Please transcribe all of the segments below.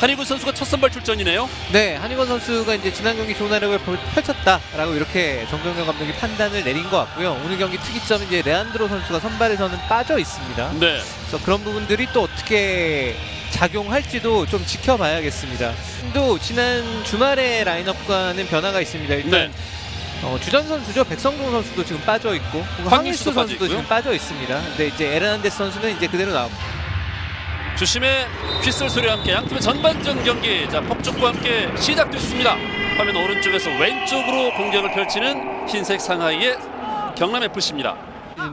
한희군 선수가 첫 선발 출전이네요. 네, 한희건 선수가 이제 지난 경기 좋은 활약을 펼- 펼쳤다라고 이렇게 정경영 감독이 판단을 내린 것 같고요. 오늘 경기 특이점 이제 레안드로 선수가 선발에서는 빠져 있습니다. 네. 그래서 그런 부분들이 또 어떻게 작용할지도 좀 지켜봐야겠습니다. 또 지난 주말의 라인업과는 변화가 있습니다. 일단 네. 어, 주전 선수죠. 백성동 선수도 지금 빠져 있고 황일수 빠져 선수도 있고요. 지금 빠져 있습니다. 근데 이제 에르난데스 선수는 이제 그대로 나오고 주심의 휘슬 소리와 함께 양팀의 전반전 경기 자 폭죽과 함께 시작됐습니다. 화면 오른쪽에서 왼쪽으로 공격을 펼치는 흰색 상하이의 경남 FC입니다.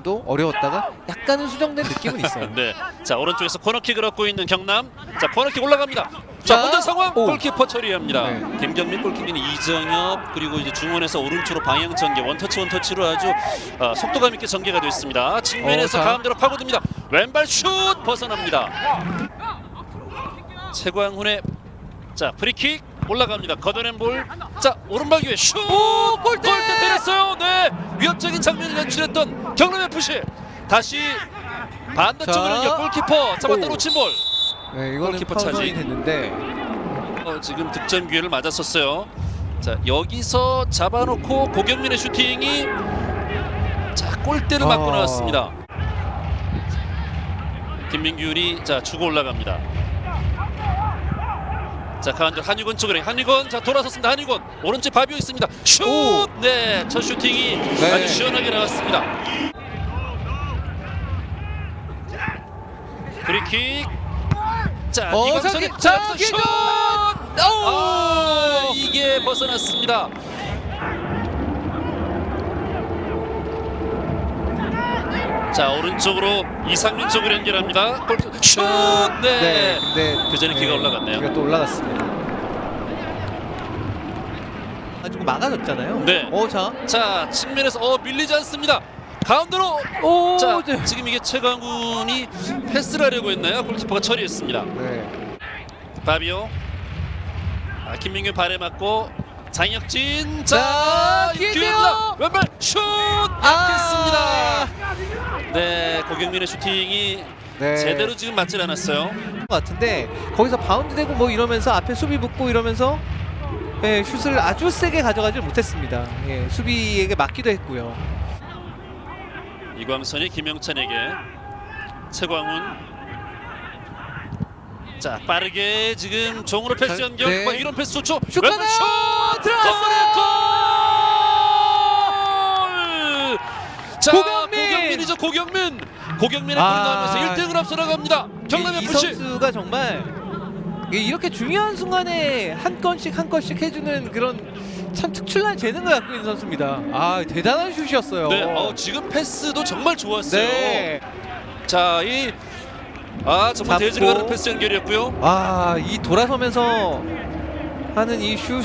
도 어려웠다가 약간은 수정된 느낌은 있어요. 네. 자 오른쪽에서 코너킥을 얻고 있는 경남. 자 코너킥 올라갑니다. 자 자, 혼전 상황 오. 골키퍼 처리합니다. 네. 김경민 골키퍼는 이정엽 그리고 이제 중원에서 오른쪽으로 방향 전개 원터치 원터치로 아주 어, 속도감 있게 전개가 됐습니다. 측면에서 어, 자. 가운데로 파고듭니다. 왼발 슛 벗어납니다. 최광훈의 자 프리킥 올라갑니다. 걷어낸 볼. 자 오른발 기회 슛 골대 골대 때렸어요. 네 위협적인 장면을 연출했던 경남 FC 다시 반대쪽으로 골키퍼 잡았다 오. 놓친 볼. 네, 이거는 골키퍼 파울이 차지. 됐는데 어, 지금 득점 기회를 맞았었어요. 자 여기서 잡아놓고 고경민의 슈팅이 자 골대를 맞고 아. 나왔습니다. 김민균이 자 주고 올라갑니다. 자 가운데 한유건 쪽으로 한유건 자 돌아섰습니다. 한유건 오른쪽 바비오 있습니다. 슛! 오. 네, 첫 슈팅이 네. 아주 시원하게 나왔습니다. 프리킥. 자, 어, 이광선이 저기, 자, 저기, 슛! 오! 아, 이게 벗어났습니다. 자 오른쪽으로 이상민 쪽으로 연결합니다. 골- 슛! 네. 근데 그 전에 기가 올라갔네요. 기가 또 올라갔습니다. 가지고 막아줬잖아요. 네. 어, 자, 자 측면에서 어 밀리지 않습니다. 가운데로 오, 자 네. 지금 이게 최강훈이 패스를 하려고 했나요? 골키퍼가 처리했습니다. 네. 바비오 아, 김민규 발에 맞고 장혁진 자, 자! 기회입니다. 왼발 슛 아! 막혔습니다. 네 고경민의 슈팅이 네. 제대로 지금 맞질 않았어요. 것 같은데 거기서 바운드 되고 뭐 이러면서 앞에 수비 붙고 이러면서 예, 슛을 아주 세게 가져가지 못했습니다. 예, 수비에게 맞기도 했고요. 이광선이 김영찬에게 최광훈 자 빠르게 지금 종으로 패스 자, 연결 네. 뭐 이런 패스 좋죠 슛 왼발 가나요? 슛 들어갔어요! 골! 자 고경민! 고경민이죠 고경민 고경민의 아. 골이 나오면서 1등을 앞서 나갑니다 경남 이, 이 FC 선수가 정말 이- 이렇게 중요한 순간에 한 건씩 한 건씩 해주는 그런 참 특출난 재능을 갖고 있는 선수입니다. 아 대단한 슛이었어요. 네, 어, 지금 패스도 정말 좋았어요 네. 자 이 아 정말 잡고. 대지를 가는 패스 연결이었고요 아, 이 돌아서면서 하는 이 슛.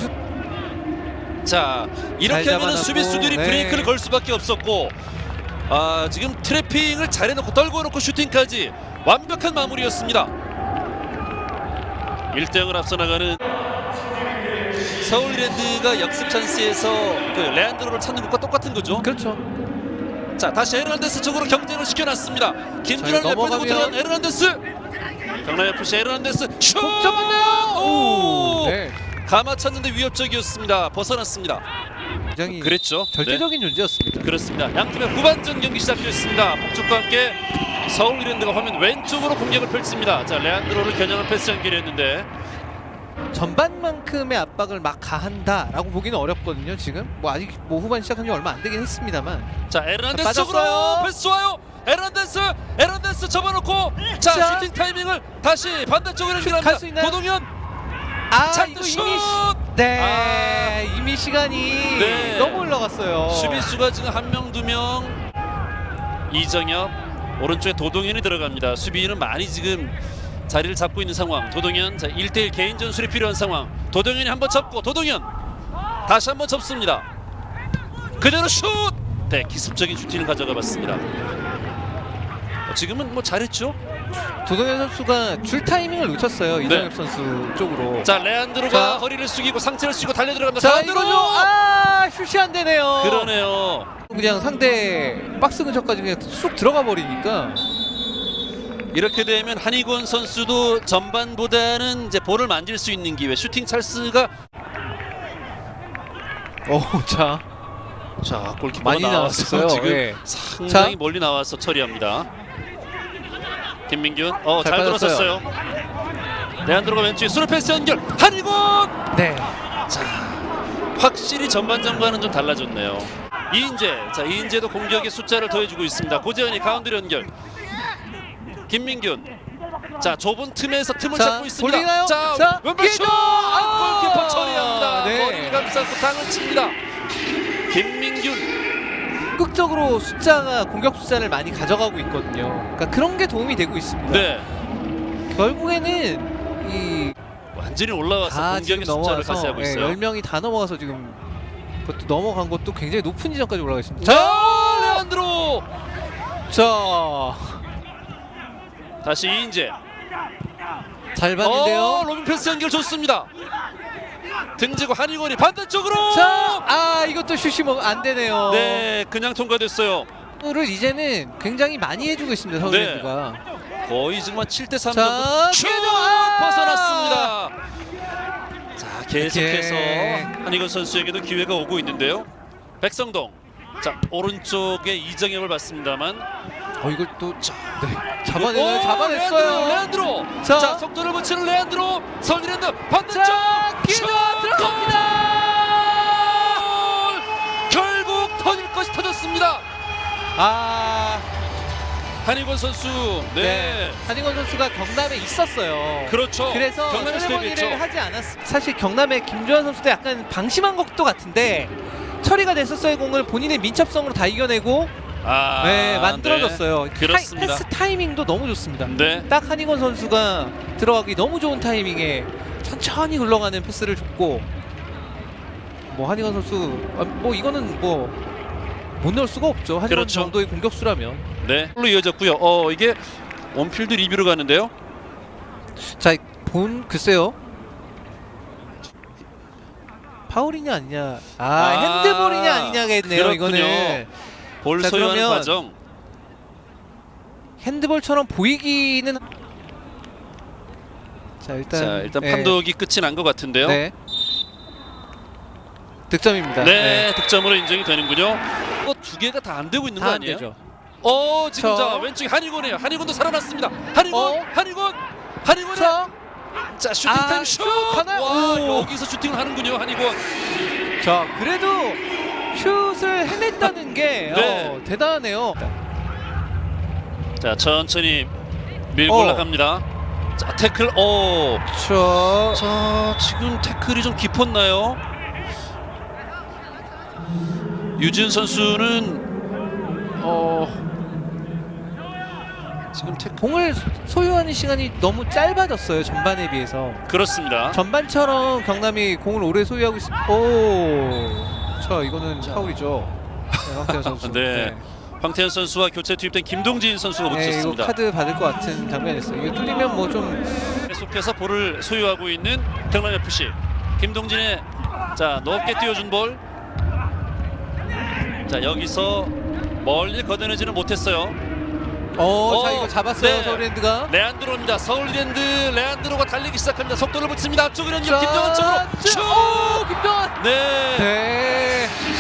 자 이렇게 잘 하면 잡아놨고, 수비수들이 네. 브레이크를 걸 수밖에 없었고 아 지금 트래핑을 잘해놓고 떨궈놓고 슈팅까지 완벽한 마무리였습니다 1대0을 앞서 나가는 서울랜드가 역습 찬스에서 그 레안드로를 찾는 것과 똑같은 거죠 그렇죠. 자 다시 에르난데스 쪽으로 경쟁을 시켜놨습니다 김준환 자, 넘어가면- 못하는 에르난데스 경남 FC 에르난데스 슛? 오! 네. 가마 찼는데 위협적이었습니다 벗어났습니다 굉장히 그랬죠 네. 절대적인 존재였습니다. 그렇습니다. 양 팀의 후반전 경기 시작됐습니다. 폭죽과 함께 서울 이랜드가 화면 왼쪽으로 공격을 펼칩니다. 자, 레안드로를 겨냥한 패스 연결했는데 전반만큼의 압박을 막 가한다라고 보기는 어렵거든요. 지금 뭐 아직 뭐 후반 시작한 지 얼마 안 되긴 했습니다만. 자, 에르난데스 자, 쪽으로 빠졌어요. 패스 좋아요. 에르난데스, 에르난데스 접어놓고 자, 자. 슈팅 타이밍을 다시 반대쪽으로 연결합니다. 있나요? 도동현, 아 찬스 이거 슛! 이미 네 아. 이미 시간이 네. 너무 흘러갔어요. 수비수가 지금 한 명, 두 명. 이정엽 오른쪽에 도동현이 들어갑니다. 수비는 많이 지금 자리를 잡고 있는 상황. 도동현 자 1대1 개인 전술이 필요한 상황. 도동현이 한번 접고 도동현 다시 한번 접습니다. 그대로 슛! 네, 기습적인 슈팅을 가져가 봤습니다. 어, 지금은 뭐 잘했죠? 도동현 선수가 줄 타이밍을 놓쳤어요 이정엽 네. 선수 쪽으로. 자, 레안드로가 자. 허리를 숙이고 상체를 숙이고 달려 들어갑니다. 자 가운데로! 이거죠. 아 슛이 안 되네요. 그러네요. 그냥 상대 박스 근처까지 그냥 쑥 들어가 버리니까 이렇게 되면 한희곤 선수도 전반보다는 이제 볼을 만질 수 있는 기회 슈팅 찰스가 오, 자, 자 골키퍼가 많이 나왔어요. 지금 예. 상당히 자. 멀리 나와서 처리합니다. 김민균 어 잘 잘 빠졌어요. 들어섰어요. 레안드로가 왼쪽에 수루 패스 연결 한희곤 네. 확실히 전반전과는 좀 달라졌네요. 이인재 자 이인재도 공격의 숫자를 더해주고 있습니다. 고재현이 가운데로 연결 김민균 자 좁은 틈에서 틈을 자, 잡고 있습니다. 돌리나요? 자, 자, 왼발 슛! 아! 골키퍼 처리합니다. 네. 머리를 감싸고 땅을 칩니다. 김민균 적극적으로 숫자가 공격 숫자를 많이 가져가고 있거든요. 그러니까 그런 게 도움이 되고 있습니다. 네 결국에는 이 완전히 올라와서 다 공격의 숫자를 가세하고 예, 있어요. 10명이 다 넘어가서 지금 그것도 넘어간 것도 굉장히 높은 지점까지 올라가 있습니다. 자 레안드로 자, 다시 이인재 잘 봤는데요. 어, 로빈 패스 연결 좋습니다. 등지고 한희곤이 반대쪽으로 자, 아 이것도 슛이 뭐 안 되네요. 네 그냥 통과됐어요. 를 이제는 굉장히 많이 해주고 있습니다. 서울랜드가. 거의 지금 한 7대 3 자, 정도! 아! 벗어났습니다. 자 계속해서. 한희건 선수에게도 기회가 오고 있는데요. 백성동 자 오른쪽에 이정엽을 봤습니다만 어 이걸 또 자, 잡아내요. 오, 잡아냈어요. 레안드로, 레안드로. 자. 자, 속도를 붙이는 레안드로 서울랜드 반대쪽 슛! 들어갑니다. 골! 결국 터질 것이 터졌습니다. 아, 한희건 선수 네, 네. 한인건 선수가 경남에 있었어요. 그렇죠. 그래서 경남에 세레머니를 스텝했죠. 하지 않았습니다. 사실 경남의 김주환 선수도 약간 방심한 것도 같은데 처리가 됐었어요 공을 본인의 민첩성으로 다 이겨내고 아, 네, 만들어졌어요. 네, 그렇습니다. 타이- 패스 타이밍도 너무 좋습니다. 네. 딱 한인건 선수가 들어가기 너무 좋은 타이밍에 천천히 흘러가는 패스를 줬고 뭐 한인건 선수 아, 뭐 이거는 뭐 못 넣을 수가 없죠. 한인건 그렇죠. 정도의 공격수라면 네. 로 이어졌고요. 어, 이게 원필드 리뷰로 가는데요. 자 본 글쎄요 파울이냐 아니냐 아, 아, 핸드볼이냐 아니냐가 있네요 그렇군요. 이거는 볼 자, 소유하는 그러면 과정. 핸드볼처럼 보이기는 자 일단 자, 일단 네. 판독이 끝이 난 것 같은데요. 네. 득점입니다 네, 득점으로 인정이 되는군요. 이거 두 개가 다 안 되고 있는 거 다안 아니에요? 되죠 어, 지금 저- 자 왼쪽에 한희곤이에요. 한희곤도 살아났습니다. 한희곤, 어? 한희곤, 한희곤의 자, 자 슈팅 아, 타임 슛. 슛 하나요? 와, 오. 여기서 슈팅을 하는군요, 한희곤. 자 그래도 슛을 해냈다는 게 네. 어, 대단하네요 자, 천천히 밀고 어. 올라갑니다. 자, 태클. 어. 저 자, 지금 태클이 좀 깊었나요? 유진 선수는 어 지금 태클 공을 소유하는 시간이 너무 짧아졌어요 전반에 비해서 그렇습니다. 전반처럼 경남이 공을 오래 소유하고 있... 오, 자 이거는 자. 파울이죠. 네, 황태현 선수. 네. 황태현 선수와 교체 투입된 김동진 선수가 네, 이거 붙였습니다. 카드 받을 것 같은 장면이었어요. 이거 뚫리면 뭐좀 계속해서 볼을 소유하고 있는 경남 FC 김동진의 자 높게 띄워준 볼. 자 여기서 멀리 걷어내지는 못했어요. 어, 자 어, 이거 잡았어요 네. 서울랜드가. 레안드로입니다. 서울랜드 레안드로가 달리기 시작합니다. 속도를 붙입니다. 앞쪽으로 자, 김정은 쪽으로 자, 슛! 오, 김정은. 네. 네.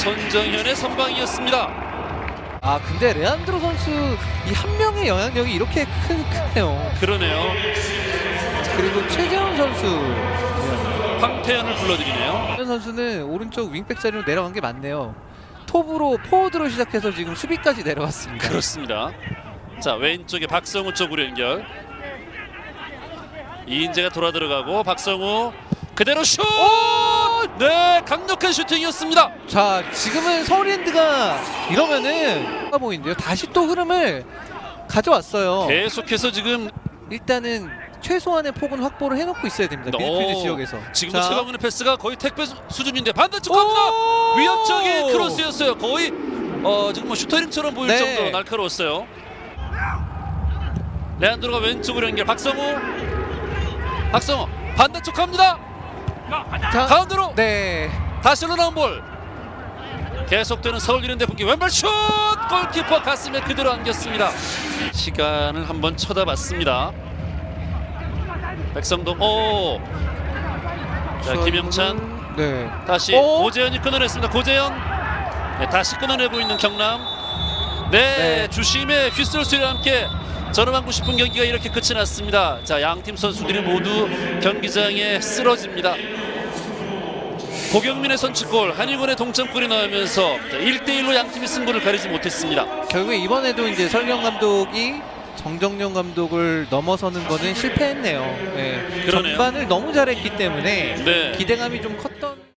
손정현의 선방이었습니다. 아 근데 레안드로 선수 이 한 명의 영향력이 이렇게 큰 크네요. 그러네요. 그리고 최재훈 선수. 황태현을 불러드리네요. 최재훈 선수는 오른쪽 윙백 자리로 내려간 게 맞네요. 톱으로 포워드로 시작해서 지금 수비까지 내려왔습니다. 그렇습니다. 자 왼쪽에 박성우 쪽으로 연결. 이인재가 돌아 들어가고 박성우 그대로 슛! 네 강력한 슈팅이었습니다. 자 지금은 서울랜드가 이러면은 가 보이는데요. 다시 또 흐름을 가져왔어요. 계속해서 지금 일단은 최소한의 폭은 확보를 해놓고 있어야 됩니다. 미드필드 오, 지역에서. 지금도 자. 최강훈의 패스가 거의 택배 수- 수준인데 반대쪽 오! 갑니다. 위협적인 크로스였어요. 거의 어 지금 뭐 슈터링처럼 보일 네. 정도로 날카로웠어요. 레안드로가 왼쪽으로 연결. 박성우, 박성우 반대쪽 갑니다. 자, 가운데로 네. 다시 흘러나온 볼. 계속되는 서울 유년대 공격 왼발 슛 골키퍼 가슴에 그대로 안겼습니다. 시간을 한번 쳐다봤습니다. 백성동 오. 자 김영찬 네. 다시 오! 고재현이 끊어냈습니다. 고재현 네, 다시 끊어내고 있는 경남. 네, 네. 주심의 휘슬 소리와 함께 전험하고 싶은 경기가 이렇게 끝이 났습니다. 자, 양 팀 선수들이 모두 경기장에 쓰러집니다. 고경민의 선취골, 한일군의 동점골이 나오면서 1대1로 양팀이 승부를 가리지 못했습니다. 결국에 이번에도 이제 설경 감독이 정정용 감독을 넘어서는 거는 실패했네요. 네. 전반을 너무 잘했기 때문에 네. 기대감이 좀 컸던.